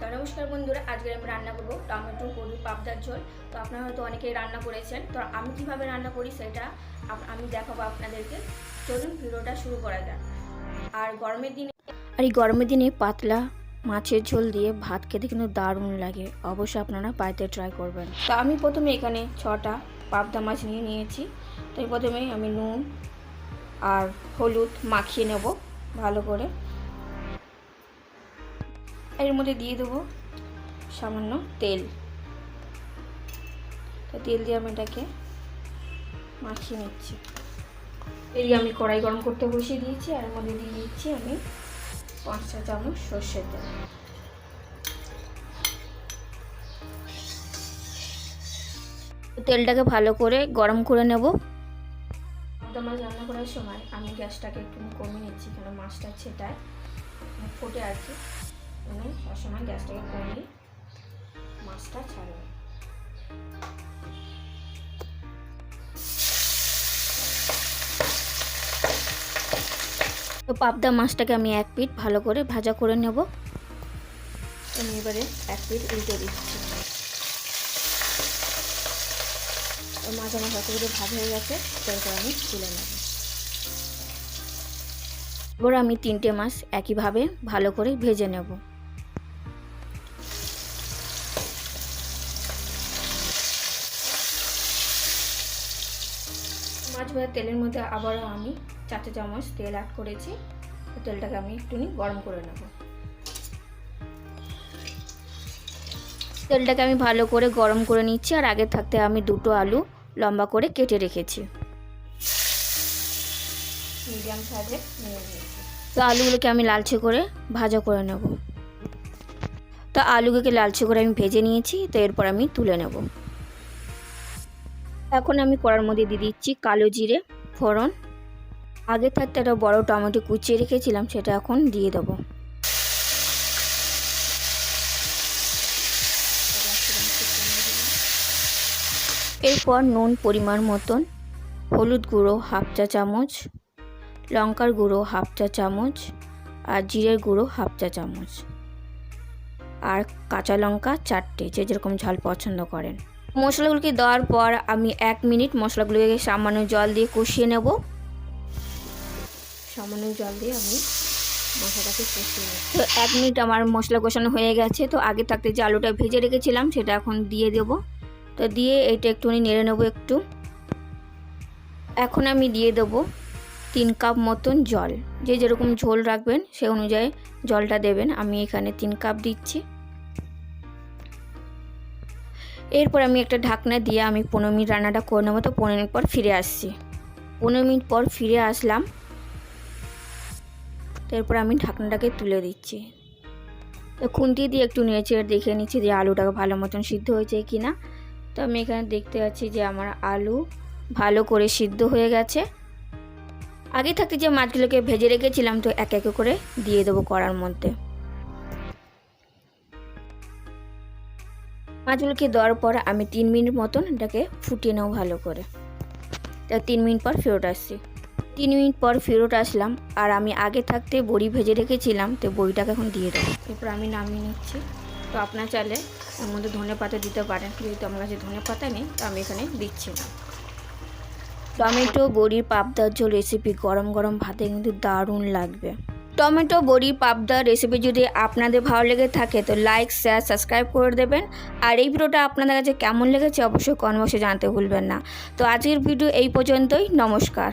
তো নমস্কার বন্ধুরা আজকে আমি রান্না করব টমেটো গরু পাবদার ঝোল। তো আপনারা হয়তো অনেকেই রান্না করেছেন। তো আমি কীভাবে রান্না করি সেটা আমি দেখাবো আপনাদেরকে। চলুন ভিডিওটা শুরু করা যাক। আর গরমের দিনে আর এই গরমের দিনে পাতলা মাছের ঝোল দিয়ে ভাত খেতে কিন্তু দারুণ লাগে। অবশ্যই আপনারা বাড়িতে ট্রাই করবেন। তো আমি প্রথমে এখানে ছটা পাবদা মাছ নিয়ে নিয়েছি। তো প্রথমে আমি নুন আর হলুদ মাখিয়ে নেব ভালো করে। এর মধ্যে দিয়ে দেবো সামান্য তেল। তো তেল দিয়ে আমি এটাকে মাখিয়ে নিচ্ছি। এদিকে আমি কড়াই গরম করতে বসিয়ে দিয়েছি, আর এর মধ্যে দিয়ে দিচ্ছি আমি পাঁচ চা চামচ সর্ষের তেল। তেলটাকে ভালো করে গরম করে নেব। পাবদা মাছ রান্না করার সময় আমি গ্যাসটাকে একটু কমিয়ে নিচ্ছি, কেন মাছটা ছেটায় ফোটে আর কি। মানে সবসময় গ্যাসটাকে কমিয়ে মাছটা ছাড়বে তো পাবদা মাছটাকে আমি এক পিঠ ভালো করে ভাজা করে নেব। আমি এবারে এক পিঠ উল্টে দিচ্ছি। মাছ আমার ভালো করে ভাজা হয়ে গেছে তারপর আমি তুলে নেব। এবার আমি তিনটে মাছ একইভাবে ভালো করে ভেজে নেব। মাছ ভাজার তেলের মধ্যে আবারও আমি চারটে চামচ তেল অ্যাড করেছি। তেলটাকে আমি একটুনি গরম করে নেব। তেলটাকে আমি ভালো করে গরম করে নিচ্ছি আর আগে থাকতে আমি দুটো আলু লম্বা করে কেটে রেখেছি। মিডিয়াম সাইজে নিয়ে তো আলুগুলোকে আমি লালচে করে ভাজা করে নেব। তো আলুগুলোকে লালচে করে আমি ভেজে নিয়েছি, তো এরপর আমি তুলে নেব। এখন আমি কড়ার মধ্যে দিয়ে দিচ্ছি কালো জিরে, ফোড়ন। আগে থাকতে একটা বড় টমেটো কুচিয়ে রেখেছিলাম, সেটা এখন দিয়ে দেবো। এরপর নুন পরিমাণ মতন, হলুদ গুঁড়ো হাফ চা চামচ, লঙ্কার গুঁড়ো হাফ চা চামচ, আর জিরের গুঁড়ো হাফ চা চামচ। আর কাঁচা লঙ্কা চারটে, যে যেরকম ঝাল পছন্দ করেন। মশলাগুলোকে দেওয়ার পর আমি এক মিনিট মশলাগুলোকে সামান্য জল দিয়ে কষিয়ে নেব। সামান্য জল দিয়ে আমি মশলাটাকে কষিয়ে নেব। তো এক মিনিট আমার মশলা কষানো হয়ে গেছে। তো আগে থাকতে যে আলুটা ভেজে রেখেছিলাম, সেটা এখন দিয়ে দেবো। তো দিয়ে এইটা একটুখানি নেড়ে নেব একটু। এখন আমি দিয়ে দেবো তিন কাপ মতন জল। যে যেরকম ঝোল রাখবেন, সে অনুযায়ী জলটা দেবেন। আমি এখানে তিন কাপ দিচ্ছি। এরপর আমি একটা ঢাকনা দিয়ে আমি পনেরো মিনিট রান্নাটা করে নেব। তো পনেরো মিনিট পর ফিরে আসছি। পনেরো মিনিট পর ফিরে আসলাম। তারপর আমি ঢাকনাটাকে তুলে দিচ্ছি। তো খুন্তি দিয়ে একটু নেড়ে দেখে নিচ্ছি যে আলুটাকে ভালো মতন সিদ্ধ হয়েছে কি না তো আমি এখানে দেখতে পাচ্ছি যে আমার আলু ভালো করে সিদ্ধ হয়ে গেছে। আগে থাকতে যে মাছগুলোকে ভেজে রেখেছিলাম, তো এক এক করে দিয়ে দেবো কড়ার মধ্যে। মাছগুলোকে দেওয়ার পর আমি তিন মিনিট মতন এটাকে ফুটিয়ে নেব ভালো করে। তা তিন মিনিট পর ফেরত আসছি। তিন মিনিট পর ফেরত আসলাম আর আমি আগে থাকতে বড়ি ভেজে রেখেছিলাম, তো বড়িটাকে এখন দিয়ে দেবো। এরপর আমি নামিয়ে নিচ্ছি। তো আপনার চাইলে এর মধ্যে ধনে পাতা দিতে পারেন, যেহেতু আমার কাছে ধনে পাতা নেই, তো আমি এখানে দিচ্ছি না। টমেটো, বড়ির পাবদার ঝোল রেসিপি গরম গরম ভাতে কিন্তু দারুণ লাগবে। টমেটো, বড়ি, পাবদা রেসিপি যদি আপনাদের ভালো লেগে থাকে, তো লাইক শেয়ার সাবস্ক্রাইব করে দেবেন। আর এই ভিডিওটা আপনাদের কাছে কেমন লেগেছে অবশ্যই জানতে জানাতে ভুলবেন না। তো আজকের ভিডিও এই পর্যন্তই। নমস্কার।